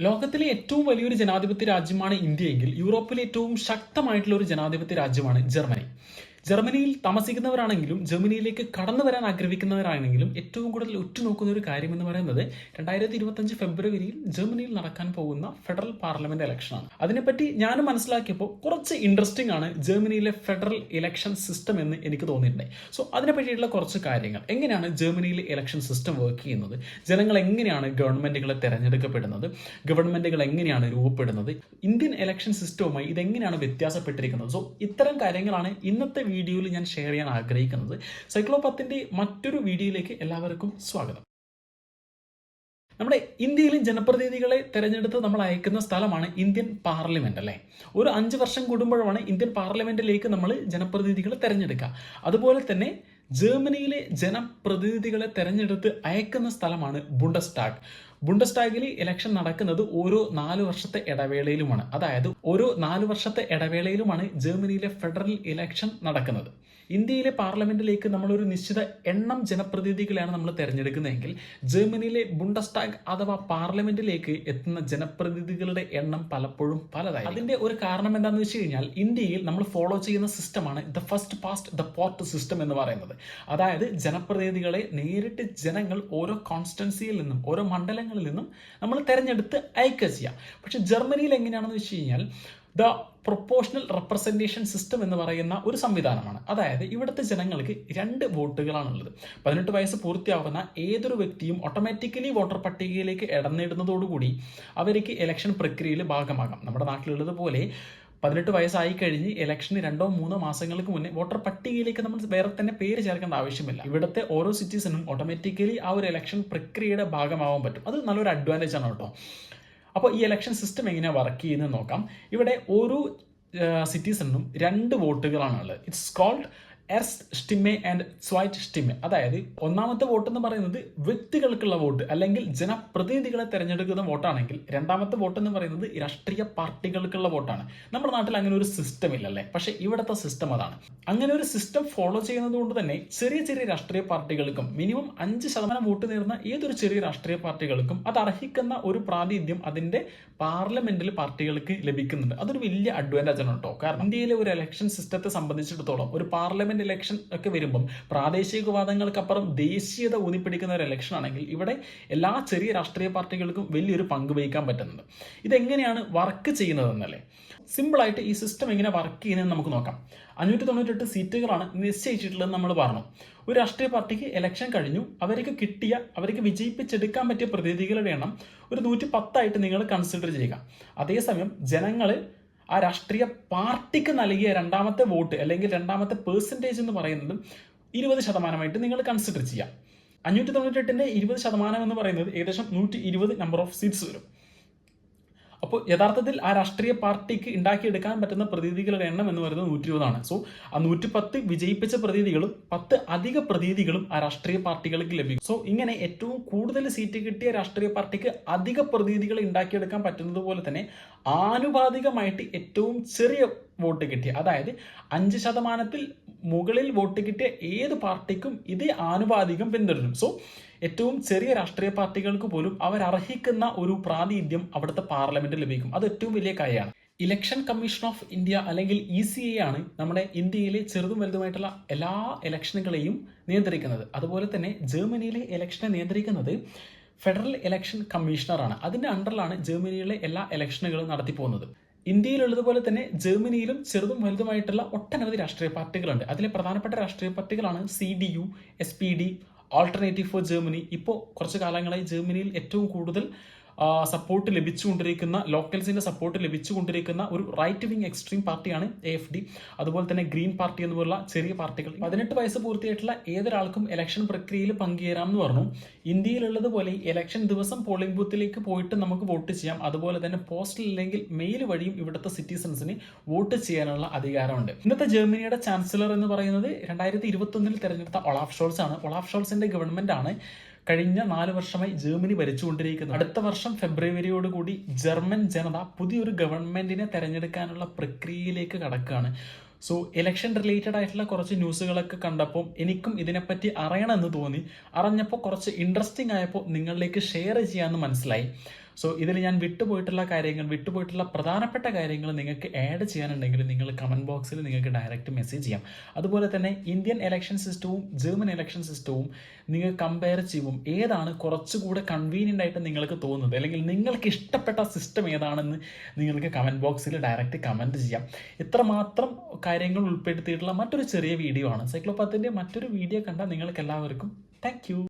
ലോകത്തിലെ ഏറ്റവും വലിയൊരു ജനാധിപത്യ രാജ്യമാണ് ഇന്ത്യയെങ്കിൽ യൂറോപ്പിലെ ഏറ്റവും ശക്തമായിട്ടുള്ള ഒരു ജനാധിപത്യ രാജ്യമാണ് ജർമ്മനി. ജർമ്മനിയിൽ താമസിക്കുന്നവരാണെങ്കിലും ജർമ്മനിയിലേക്ക് കടന്നു വരാൻ ആഗ്രഹിക്കുന്നവരാണെങ്കിലും ഏറ്റവും കൂടുതൽ ഉറ്റുനോക്കുന്ന ഒരു കാര്യം എന്ന് പറയുന്നത് രണ്ടായിരത്തി ഇരുപത്തഞ്ച് ഫെബ്രുവരിയിൽ ജർമ്മനിയിൽ നടക്കാൻ പോകുന്ന ഫെഡറൽ പാർലമെന്റ് ഇലക്ഷനാണ്. അതിനെപ്പറ്റി ഞാൻ മനസ്സിലാക്കിയപ്പോൾ കുറച്ച് ഇൻട്രസ്റ്റിംഗ് ആണ് ജർമ്മനിയിലെ ഫെഡറൽ ഇലക്ഷൻ സിസ്റ്റം എന്ന് എനിക്ക് തോന്നിയിട്ടുണ്ട് സോ അതിനെ പറ്റിയിട്ടുള്ള കുറച്ച് കാര്യങ്ങൾ. എങ്ങനെയാണ് ജർമ്മനിയിലെ ഇലക്ഷൻ സിസ്റ്റം വർക്ക് ചെയ്യുന്നത്? ജനങ്ങൾ എങ്ങനെയാണ് ഗവൺമെന്റുകളെ തിരഞ്ഞെടുക്കപ്പെടുന്നത്? ഗവൺമെന്റുകൾ എങ്ങനെയാണ് രൂപപ്പെടുന്നത്? ഇന്ത്യൻ ഇലക്ഷൻ സിസ്റ്റവുമായി ഇതെങ്ങനെയാണ് വ്യത്യാസപ്പെട്ടിരിക്കുന്നത്? സോ ഇത്തരം കാര്യങ്ങളാണ് ഇന്നത്തെ വീഡിയോയിൽ ഞാൻ ഷെയർ ചെയ്യാൻ ആഗ്രഹിക്കുന്നത്. സൈക്ലോപത്തിന്റെ മറ്റൊരു വീഡിയോയിലേക്ക് എല്ലാവർക്കും സ്വാഗതം. നമ്മുടെ ഇന്ത്യയിലെ ജനപ്രതിനിധികളെ തിരഞ്ഞെടുത്ത് നമ്മൾ അയക്കുന്ന സ്ഥലമാണ് ഇന്ത്യൻ പാർലമെന്റ് അല്ലേ? ഒരു അഞ്ച് വർഷം കൂടുമ്പോഴാണ് ഇന്ത്യൻ പാർലമെന്റിലേക്ക് നമ്മൾ ജനപ്രതിനിധികളെ തിരഞ്ഞെടുക്കുക. അതുപോലെ തന്നെ ജർമ്മനിയിലെ ജനപ്രതിനിധികളെ തെരഞ്ഞെടുത്ത് അയക്കുന്ന സ്ഥലമാണ് ബുണ്ടസ്ടാഗ് ബുണ്ടസ്ടാഗിൽ ഇലക്ഷൻ നടക്കുന്നത് ഓരോ നാല് വർഷത്തെ ഇടവേളയിലുമാണ്. അതായത് ഓരോ നാല് വർഷത്തെ ഇടവേളയിലുമാണ് ജർമ്മനിയിലെ ഫെഡറൽ ഇലക്ഷൻ നടക്കുന്നത്. ഇന്ത്യയിലെ പാർലമെന്റിലേക്ക് നമ്മൾ ഒരു നിശ്ചിത എണ്ണം ജനപ്രതിനിധികളെയാണ് നമ്മൾ തിരഞ്ഞെടുക്കുന്നതെങ്കിൽ ജർമ്മനിയിലെ ബുണ്ടസ്ടാഗ് അഥവാ പാർലമെന്റിലേക്ക് എത്തുന്ന ജനപ്രതിനിധികളുടെ എണ്ണം പലപ്പോഴും പലതായി അതിന്റെ ഒരു കാരണം എന്താണെന്ന് വെച്ച് കഴിഞ്ഞാൽ ഇന്ത്യയിൽ നമ്മൾ ഫോളോ ചെയ്യുന്ന സിസ്റ്റമാണ് the first past the post system എന്ന് പറയുന്നത്. അതായത് ജനപ്രതിനിധികളെ നേരിട്ട് ജനങ്ങൾ ഓരോ കോൺസ്റ്റൻസിയിൽ നിന്നും ഓരോ മണ്ഡലങ്ങളിൽ നിന്നും നമ്മൾ തിരഞ്ഞെടുത്ത് അയക്കുക ചെയ്യാം. പക്ഷെ ജർമ്മനിയിൽ എങ്ങനെയാണെന്ന് വെച്ച് കഴിഞ്ഞാൽ ദ പ്രൊപ്പോഷണൽ റെപ്രസെന്റേഷൻ സിസ്റ്റം എന്ന് പറയുന്ന ഒരു സംവിധാനമാണ്. അതായത് ഇവിടുത്തെ ജനങ്ങൾക്ക് രണ്ട് വോട്ടുകളാണുള്ളത്. പതിനെട്ട് വയസ്സ് പൂർത്തിയാവുന്ന ഏതൊരു വ്യക്തിയും ഓട്ടോമാറ്റിക്കലി വോട്ടർ പട്ടികയിലേക്ക് ഇടന്നിടുന്നതോടുകൂടി അവർക്ക് ഇലക്ഷൻ പ്രക്രിയയിൽ ഭാഗമാകാം. നമ്മുടെ നാട്ടിലുള്ളതുപോലെ പതിനെട്ട് വയസ്സായി കഴിഞ്ഞ് ഇലക്ഷന് രണ്ടോ മൂന്നോ മാസങ്ങൾക്ക് മുന്നേ വോട്ടർ പട്ടികയിലേക്ക് നമ്മൾ വേറെ തന്നെ പേര് ചേർക്കേണ്ട ആവശ്യമില്ല. ഇവിടുത്തെ ഓരോ സിറ്റിസണും ഓട്ടോമാറ്റിക്കലി ആ ഒരു ഇലക്ഷൻ പ്രക്രിയയുടെ ഭാഗമാവാൻ പറ്റും. അത് നല്ലൊരു അഡ്വാന്റേജ് ആണ് കേട്ടോ. അപ്പോൾ ഈ ഇലക്ഷൻ സിസ്റ്റം എങ്ങനെ വർക്ക് ചെയ്യുന്നത് നോക്കാം. ഇവിടെ ഓരോ സിറ്റിസണിനും രണ്ട് വോട്ടുകളാണുള്ളത് ഇറ്റ്സ് കോൾഡ് എർസ് സ്റ്റിമ്മെ ആൻഡ് സ്വൈറ്റ് സ്റ്റിമെ അതായത് ഒന്നാമത്തെ വോട്ട് എന്ന് പറയുന്നത് വ്യക്തികൾക്കുള്ള വോട്ട് അല്ലെങ്കിൽ ജനപ്രതിനിധികളെ തിരഞ്ഞെടുക്കുന്ന വോട്ടാണെങ്കിൽ രണ്ടാമത്തെ വോട്ട് എന്ന് പറയുന്നത് രാഷ്ട്രീയ പാർട്ടികൾക്കുള്ള വോട്ടാണ്. നമ്മുടെ നാട്ടിൽ അങ്ങനെ ഒരു സിസ്റ്റം ഇല്ലല്ലേ? പക്ഷെ ഇവിടുത്തെ സിസ്റ്റം അതാണ്. അങ്ങനെ ഒരു സിസ്റ്റം ഫോളോ ചെയ്യുന്നത് കൊണ്ട് തന്നെ ചെറിയ ചെറിയ രാഷ്ട്രീയ പാർട്ടികൾക്കും മിനിമം അഞ്ച് ശതമാനം വോട്ട് നേടുന്ന ഏതൊരു ചെറിയ രാഷ്ട്രീയ പാർട്ടികൾക്കും അത് അർഹിക്കുന്ന ഒരു പ്രാതിനിധ്യം അതിന്റെ പാർലമെന്റിൽ പാർട്ടികൾക്ക് ലഭിക്കുന്നുണ്ട്. അതൊരു വലിയ അഡ്വാന്റേജ് ആണ് കേട്ടോ. കാരണം ഇന്ത്യയിലെ ഒരു ഇലക്ഷൻ സിസ്റ്റത്തെ സംബന്ധിച്ചിടത്തോളം ഒരു പാർലമെന്റ് ഇലക്ഷൻ ഒക്കെ വരുമ്പം പ്രാദേശികവാദങ്ങൾക്കപ്പുറം ദേശീയത ഊന്നിപ്പിടിക്കുന്ന ഒരു ഇലക്ഷൻ ആണെങ്കിൽ ഇവിടെ എല്ലാ ചെറിയ രാഷ്ട്രീയ പാർട്ടികൾക്കും വലിയൊരു പങ്ക് വഹിക്കാൻ പറ്റുന്നത് ഇതെങ്ങനെയാണ് വർക്ക് ചെയ്യുന്നതെന്നല്ലേ? സിമ്പിളായിട്ട് ഈ സിസ്റ്റം എങ്ങനെ വർക്ക് ചെയ്യുന്നതെന്ന് നമുക്ക് നോക്കാം. അഞ്ഞൂറ്റി തൊണ്ണൂറ്റെട്ട് സീറ്റുകളാണ് നിശ്ചയിച്ചിട്ടുള്ളതെന്ന് നമ്മൾ പറഞ്ഞു. ഒരു രാഷ്ട്രീയ പാർട്ടിക്ക് ഇലക്ഷൻ കഴിഞ്ഞു അവർക്ക് കിട്ടിയ അവർക്ക് വിജയിപ്പിച്ചെടുക്കാൻ പറ്റിയ പ്രതിനിധികളുടെ എണ്ണം ഒരു നൂറ്റി പത്തായിട്ട് നിങ്ങൾ കൺസിഡർ ചെയ്യുക. അതേസമയം ജനങ്ങൾ ആ രാഷ്ട്രീയ പാർട്ടിക്ക് നൽകിയ രണ്ടാമത്തെ വോട്ട് അല്ലെങ്കിൽ രണ്ടാമത്തെ പേഴ്സന്റേജ് എന്ന് പറയുന്നത് ഇരുപത് ശതമാനമായിട്ട് നിങ്ങൾ കൺസിഡർ ചെയ്യാം. അഞ്ഞൂറ്റി തൊണ്ണൂറ്റെട്ടിന്റെ ഇരുപത് ശതമാനം എന്ന് പറയുന്നത് ഏകദേശം നൂറ്റി ഇരുപത് നമ്പർ ഓഫ് സീറ്റ്സ് വരും. അപ്പോൾ യഥാർത്ഥത്തിൽ ആ രാഷ്ട്രീയ പാർട്ടിക്ക് ഉണ്ടാക്കിയെടുക്കാൻ പറ്റുന്ന പ്രതിനിധികളുടെ എണ്ണം എന്ന് പറയുന്നത് നൂറ്റി ഇരുപതാണ് സോ ആ നൂറ്റി പത്ത് വിജയിപ്പിച്ച പ്രതിനിധികളും പത്ത് അധിക പ്രതിനിധികളും ആ രാഷ്ട്രീയ പാർട്ടികൾക്ക് ലഭിക്കും. സോ ഇങ്ങനെ ഏറ്റവും കൂടുതൽ സീറ്റ് കിട്ടിയ രാഷ്ട്രീയ പാർട്ടിക്ക് അധിക പ്രതിനിധികളെ ഉണ്ടാക്കിയെടുക്കാൻ പറ്റുന്നത് പോലെ തന്നെ ആനുപാതികമായിട്ട് ഏറ്റവും ചെറിയ വോട്ട് കിട്ടിയ അതായത് അഞ്ച് ശതമാനത്തിൽ മുകളിൽ വോട്ട് കിട്ടിയ ഏത് പാർട്ടിക്കും ഇത് ആനുപാതികം പിന്തുടരും. സോ ഏറ്റവും ചെറിയ രാഷ്ട്രീയ പാർട്ടികൾക്ക് പോലും അവർ അർഹിക്കുന്ന ഒരു പ്രാതിനിധ്യം അവിടുത്തെ പാർലമെന്റിൽ ലഭിക്കും. അത് ഏറ്റവും വലിയ കാര്യമാണ്. ഇലക്ഷൻ കമ്മീഷൻ ഓഫ് ഇന്ത്യ അല്ലെങ്കിൽ ഇ സി എ ആണ് നമ്മുടെ ഇന്ത്യയിലെ ചെറുതും വലുതുമായിട്ടുള്ള എല്ലാ ഇലക്ഷനുകളെയും നിയന്ത്രിക്കുന്നത്. അതുപോലെ തന്നെ ജർമ്മനിയിലെ ഇലക്ഷനെ നിയന്ത്രിക്കുന്നത് ഫെഡറൽ ഇലക്ഷൻ കമ്മീഷണറാണ്. അതിന്റെ അണ്ടറിലാണ് ജർമ്മനിയിലെ എല്ലാ ഇലക്ഷനുകളും നടത്തിപ്പോകുന്നത് ഇന്ത്യയിലുള്ളതുപോലെ തന്നെ ജർമ്മനിയിലും ചെറുതും വലുതുമായിട്ടുള്ള ഒട്ടനവധി രാഷ്ട്രീയ പാർട്ടികളുണ്ട്. അതിലെ പ്രധാനപ്പെട്ട രാഷ്ട്രീയ പാർട്ടികളാണ് C D U S P D alternative for Germany ഇപ്പോൾ കുറച്ച് കാലങ്ങളായി ജർമ്മനിയിൽ ഏറ്റവും കൂടുതൽ സപ്പോർട്ട് ലഭിച്ചുകൊണ്ടിരിക്കുന്ന ലോക്കൽസിന്റെ സപ്പോർട്ട് ലഭിച്ചുകൊണ്ടിരിക്കുന്ന ഒരു റൈറ്റ് വിങ് എക്സ്ട്രീം പാർട്ടിയാണ് എ എഫ് ഡി അതുപോലെ തന്നെ ഗ്രീൻ പാർട്ടി എന്നുപോലുള്ള ചെറിയ പാർട്ടികൾ. പതിനെട്ട് വയസ്സ് പൂർത്തിയായിട്ടുള്ള ഏതൊരാൾക്കും ഇലക്ഷൻ പ്രക്രിയയിൽ പങ്കുചേരാം എന്ന് പറഞ്ഞു ഇന്ത്യയിലുള്ളതുപോലെ ഇലക്ഷൻ ദിവസം പോളിംഗ് ബൂത്തിലേക്ക് പോയിട്ട് നമുക്ക് വോട്ട് ചെയ്യാം. അതുപോലെ തന്നെ പോസ്റ്റൽ അല്ലെങ്കിൽ മെയിൽ വഴിയും ഇവിടുത്തെ സിറ്റിസൺസിന് വോട്ട് ചെയ്യാനുള്ള അധികാരമുണ്ട്. ഇന്നത്തെ ജർമ്മനിയുടെ ചാൻസലർ എന്ന് പറയുന്നത് രണ്ടായിരത്തി ഇരുപത്തി ഒന്നിൽ തെരഞ്ഞെടുത്ത ഒളാഫ് ഷോൾസ് ആണ്. ഒളാഫ് ഷോൾസിന്റെ ഗവൺമെന്റ് ആണ് കഴിഞ്ഞ നാല് വർഷമായി ജർമ്മനി ഭരിച്ചുകൊണ്ടിരിക്കുന്നത് അടുത്ത വർഷം ഫെബ്രുവരിയോടുകൂടി ജർമ്മൻ ജനത പുതിയൊരു ഗവൺമെന്റിനെ തെരഞ്ഞെടുക്കാനുള്ള പ്രക്രിയയിലേക്ക് കടക്കുകയാണ്. സോ ഇലക്ഷൻ റിലേറ്റഡ് ആയിട്ടുള്ള കുറച്ച് ന്യൂസുകളൊക്കെ കണ്ടപ്പോൾ എനിക്കും ഇതിനെപ്പറ്റി അറിയണമെന്ന് തോന്നി. അറിഞ്ഞപ്പോൾ കുറച്ച് ഇൻട്രസ്റ്റിംഗ് ആയപ്പോൾ നിങ്ങളിലേക്ക് ഷെയർ ചെയ്യാമെന്ന് മനസ്സിലായി. സോ ഇതിൽ ഞാൻ വിട്ടുപോയിട്ടുള്ള കാര്യങ്ങൾ വിട്ടുപോയിട്ടുള്ള പ്രധാനപ്പെട്ട കാര്യങ്ങൾ നിങ്ങൾക്ക് ആഡ് ചെയ്യാനുണ്ടെങ്കിൽ നിങ്ങൾ കമന്റ് ബോക്സിൽ നിങ്ങൾക്ക് ഡയറക്റ്റ് മെസ്സേജ് ചെയ്യാം. അതുപോലെ തന്നെ ഇന്ത്യൻ ഇലക്ഷൻ സിസ്റ്റവും ജർമ്മൻ ഇലക്ഷൻ സിസ്റ്റവും നിങ്ങൾ കമ്പയർ ചെയ്യുമ്പോൾ ഏതാണ് കുറച്ചുകൂടെ കൺവീനിയന്റ് ആയിട്ട് നിങ്ങൾക്ക് തോന്നുന്നത്. അല്ലെങ്കിൽ നിങ്ങൾക്ക് ഇഷ്ടപ്പെട്ട സിസ്റ്റം ഏതാണെന്ന് നിങ്ങൾക്ക് കമന്റ് ബോക്സിൽ ഡയറക്റ്റ് കമന്റ് ചെയ്യാം. ഇത്രമാത്രം കാര്യങ്ങൾ ഉൾപ്പെടുത്തിയിട്ടുള്ള മറ്റൊരു ചെറിയ വീഡിയോ ആണ്. സൈക്ലോപാത്തിന്റെ മറ്റൊരു വീഡിയോ കണ്ടാൽ നിങ്ങൾക്ക് എല്ലാവർക്കും താങ്ക്